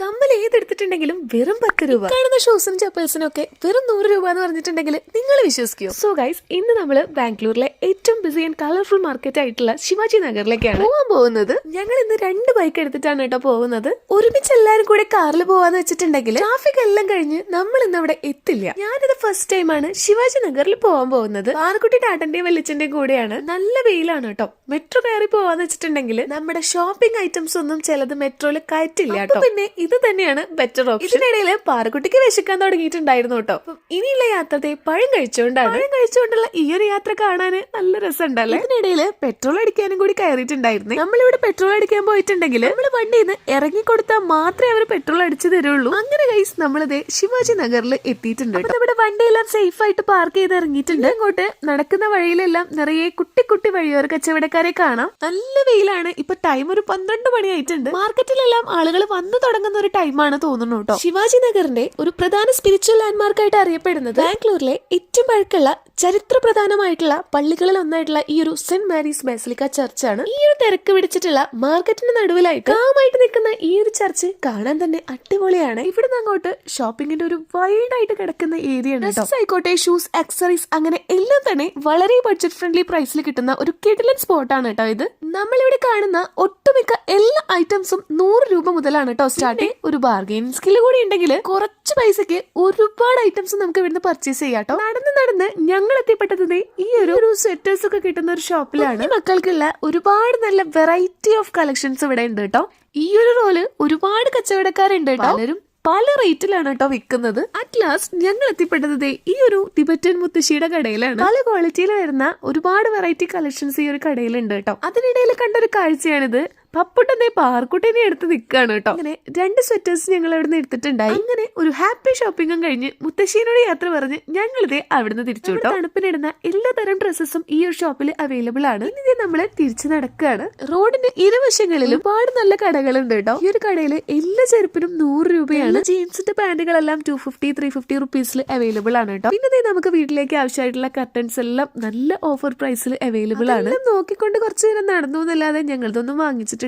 കമ്മൽ ഏതെടുത്തിട്ടുണ്ടെങ്കിലും വെറും പത്ത് രൂപ. കാണുന്ന ഷൂസിനും ചപ്പൽസിനും ഒക്കെ വെറും നൂറ് രൂപ എന്ന് പറഞ്ഞിട്ടുണ്ടെങ്കിൽ നിങ്ങൾ വിശ്വസിക്കുമോ സോ ഗൈസ് ഇന്ന് നമ്മൾ ബാംഗ്ലൂരിലെ ഏറ്റവും ബിസി ആൻഡ് കളർഫുൾ മാർക്കറ്റ് ആയിട്ടുള്ള ശിവാജി നഗറിലേക്കാണ്. പോകാൻ പോകുന്നത്. ഞങ്ങൾ ഇന്ന് രണ്ട് ബൈക്ക് എടുത്തിട്ടാണ് കേട്ടോ പോകുന്നത്. ഒരുമിച്ച് എല്ലാവരും കൂടെ കാറിൽ പോവാന്ന് വെച്ചിട്ടുണ്ടെങ്കിൽ ട്രാഫിക് എല്ലാം കഴിഞ്ഞ് നമ്മൾ ഇന്ന് അവിടെ എത്തില്ല. ഞാനിത് ഫസ്റ്റ് ടൈമാണ് ശിവാജി നഗറിൽ പോകാൻ പോകുന്നത്. ആർക്കുട്ടി ടാട്ടന്റെയും വെളിച്ചന്റെയും കൂടെയാണ്. നല്ല വെയിലാണ് കേട്ടോ. മെട്രോ കയറി പോവാന്ന് വെച്ചിട്ടുണ്ടെങ്കിൽ നമ്മുടെ ഷോപ്പിംഗ് ഐറ്റംസ് ഒന്നും ചിലത് മെട്രോയിൽ കയറ്റില്ല കേട്ടോ. പിന്നെ ഇത് തന്നെയാണ് ബെറ്റർ ഓപ്ഷൻ ഇതിനിടയിൽ പാറക്കുട്ടിക്ക് വിശക്കാൻ തുടങ്ങിയിട്ടുണ്ടായിരുന്നു കേട്ടോ. ഇനിയുള്ള യാത്രത്തെ പഴം കഴിച്ചുകൊണ്ടാണ് പഴം കഴിച്ചുകൊണ്ടുള്ള ഈ ഒരു യാത്ര കാണാൻ നല്ല രസമുണ്ടല്ലേ ഇതിനിടയിൽ പെട്രോൾ അടിക്കാനും കൂടി കയറിയിട്ടുണ്ടായിരുന്നു. നമ്മളിവിടെ പെട്രോൾ അടിക്കാൻ പോയിട്ടുണ്ടെങ്കിൽ നമ്മൾ വണ്ടിയിൽ നിന്ന് ഇറങ്ങി കൊടുത്താൽ മാത്രമേ അവർ പെട്രോൾ അടിച്ചു തരുള്ളൂ. അങ്ങനെ കൈസ് നമ്മളിത് ശിവാജി നഗറിൽ എത്തിയിട്ടുണ്ട് നമ്മുടെ വണ്ടിയെല്ലാം സേഫ് ആയിട്ട് പാർക്ക് ചെയ്ത് ഇറങ്ങിയിട്ടുണ്ട്. അങ്ങോട്ട് നടക്കുന്ന വഴിയിലെല്ലാം നിറയെ കുട്ടി കുട്ടി വഴിയോര കച്ചവടക്കാരെ കാണാം. നല്ല വെയിലാണ്. ഇപ്പൊ ടൈം ഒരു പന്ത്രണ്ട് മണിയായിട്ടുണ്ട്. മാർക്കറ്റിലെല്ലാം ആളുകൾ വന്നു തുടങ്ങുന്ന ഒരു ടൈമാണ് തോന്നുന്നു കേട്ടോ ശിവാജി നഗറിന്റെ ഒരു പ്രധാന സ്പിരിച്വൽ ലാൻഡ്മാർക്ക് ആയിട്ട് അറിയപ്പെടുന്നത് ബാംഗ്ലൂരിലെ ഏറ്റവും പഴക്കമുള്ള ചരിത്ര പ്രധാനമായിട്ടുള്ള പള്ളികളിൽ ഒന്നായിട്ടുള്ള ഈ ഒരു സെന്റ് മാരീസ് ബേസിലിക്ക ചർച്ചാണ് ഈ ഒരു തിരക്ക് പിടിച്ചിട്ടുള്ള മാർക്കറ്റിന്റെ നടുവിലായിട്ട് കാമായിട്ട് നിൽക്കുന്ന ഈ ഒരു ചർച്ച് കാണാൻ തന്നെ അടിപൊളിയാണ്. ഇവിടുന്ന് അങ്ങോട്ട് ഷോപ്പിംഗിന്റെ ഒരു വൈഡ് ആയിട്ട് കിടക്കുന്ന ഏരിയ ഉണ്ട് ഡ്രസ്സ് ആയിക്കോട്ടെ ഷൂസ് അക്സറീസ് അങ്ങനെ എല്ലാം തന്നെ വളരെ ബഡ്ജറ്റ് ഫ്രണ്ട്ലി പ്രൈസിൽ കിട്ടുന്ന ഒരു കിടിലൻ ആണ് കേട്ടോ ഇത്. നമ്മളിവിടെ കാണുന്ന ഒട്ടുമിക്ക എല്ലാ ഐറ്റംസും നൂറ് രൂപ മുതലാണ് കേട്ടോ സ്റ്റാർട്ടിങ് ഒരു ബാർഗെയിൻ സ്കിൽ കൂടി ഉണ്ടെങ്കിൽ കുറച്ച് പൈസക്ക് ഒരുപാട് ഐറ്റംസ് നമുക്ക് ഇവിടുന്ന് പർച്ചേസ് ചെയ്യാം കേട്ടോ നടന്ന് നടന്ന് ഞങ്ങൾ എത്തിപ്പെട്ടത് ഈ ഒരു സ്വെറ്റേഴ്സ് ഒക്കെ കിട്ടുന്ന ഒരു ഷോപ്പിലാണ് മക്കൾക്കുള്ള ഒരുപാട് നല്ല വെറൈറ്റി ഓഫ് കളക്ഷൻസ് ഇവിടെ ഉണ്ട് കേട്ടോ ഈ ഒരു റോൾ ഒരുപാട് കച്ചവടക്കാരുണ്ട് കേട്ടോ പലരും പല റേറ്റിലാണ് കേട്ടോ വിൽക്കുന്നത് അറ്റ് ലാസ്റ്റ് ഞങ്ങൾ എത്തിപ്പെട്ടത് ഈ ഒരു തിബറ്റൻ മുത്തശ്ശിയുടെ കടയിലാണ്. പല ക്വാളിറ്റിയിൽ വരുന്ന ഒരുപാട് വെറൈറ്റി കളക്ഷൻസ് ഈ ഒരു കടയിലുണ്ട് കേട്ടോ അതിനിടയിൽ കണ്ട ഒരു കാഴ്ചയാണിത്. പപ്പുട്ടനെ പാർക്കുട്ടനെ എടുത്ത് നിൽക്കുകയാണ് കേട്ടോ. അങ്ങനെ രണ്ട് സ്വെറ്റേഴ്സ് ഞങ്ങൾ അവിടെ നിന്ന് എടുത്തിട്ടുണ്ടായി. അങ്ങനെ ഒരു ഹാപ്പി ഷോപ്പിംഗും കഴിഞ്ഞ് മുത്തശ്ശീനോട് യാത്ര പറഞ്ഞ് ഞങ്ങൾ ഇതേ അവിടുന്ന് തിരിച്ചു കേട്ടോ. തണുപ്പിനിടുന്ന എല്ലാ തരം ഡ്രസ്സസും ഈ ഒരു ഷോപ്പിൽ അവൈലബിൾ ആണ്. ഇനി നമ്മൾ തിരിച്ചു നടക്കുകയാണ് റോഡിന്റെ ഇരുവശങ്ങളിലും ഒരുപാട് നല്ല കടകളുണ്ട് കേട്ടോ. ഈ ഒരു കടയിൽ എല്ലാ ചെരുപ്പിനും നൂറ് രൂപയാണ്. ജീൻസിന്റെ പാന്റുകളെല്ലാം ടു ഫിഫ്റ്റി ത്രീ ഫിഫ്റ്റി റുപ്പീസിൽ അവൈലബിൾ ആണ് കേട്ടോ. പിന്നെ നമുക്ക് വീട്ടിലേക്ക് ആവശ്യമായിട്ടുള്ള കർട്ടൻസ് എല്ലാം നല്ല ഓഫർ പ്രൈസിൽ അവൈലബിൾ ആണ്. നോക്കിക്കൊണ്ട് കുറച്ചു നേരം നടന്നു എന്നല്ലാതെ ഞങ്ങളതൊന്നും വാങ്ങിച്ചിട്ടുണ്ടായില്ല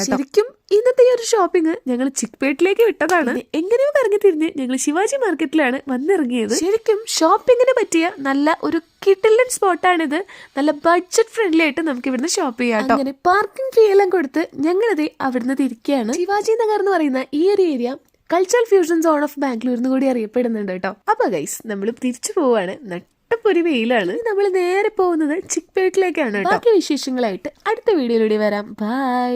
കേട്ടോ. ശരിക്കും ഇന്നത്തെ ഈ ഒരു ഷോപ്പിംഗ് ഞങ്ങൾ ചിക്പേട്ടിലേക്ക് വിട്ടതാണ്. എങ്ങനെയോ കറങ്ങി തിരിഞ്ഞ് ഞങ്ങൾ ശിവാജി മാർക്കറ്റിലാണ് വന്നിറങ്ങിയത്. ശരിക്കും ഷോപ്പിങ്ങിന് പറ്റിയ നല്ല ഒരു കിട്ടില്ലൻ സ്പോട്ടാണിത്. നല്ല ബഡ്ജറ്റ് ഫ്രണ്ട്ലി ആയിട്ട് നമുക്ക് ഇവിടുന്ന് ഷോപ്പ് ചെയ്യാം അങ്ങനെ പാർക്കിംഗ് ഫീ എല്ലാം കൊടുത്ത് ഞങ്ങളത് അവിടുന്ന് തിരിക്കുകയാണ് ശിവാജി നഗർ എന്ന് പറയുന്ന ഈ ഒരു area cultural fusion zone of Bangalore എന്ന് കൂടി അറിയപ്പെടുന്നുണ്ട് കേട്ടോ അപ്പൊ ഗൈസ് നമ്മൾ തിരിച്ചു പോവാണ്. നട്ടപ്പൊരു വെയിലാണ്. നമ്മൾ നേരെ പോകുന്നത് ചിക്പേട്ടിലേക്കാണ് കേട്ടോ. ബാക്കി വിശേഷങ്ങളായിട്ട് അടുത്ത വീഡിയോയിലൂടെ വരാം. ബൈ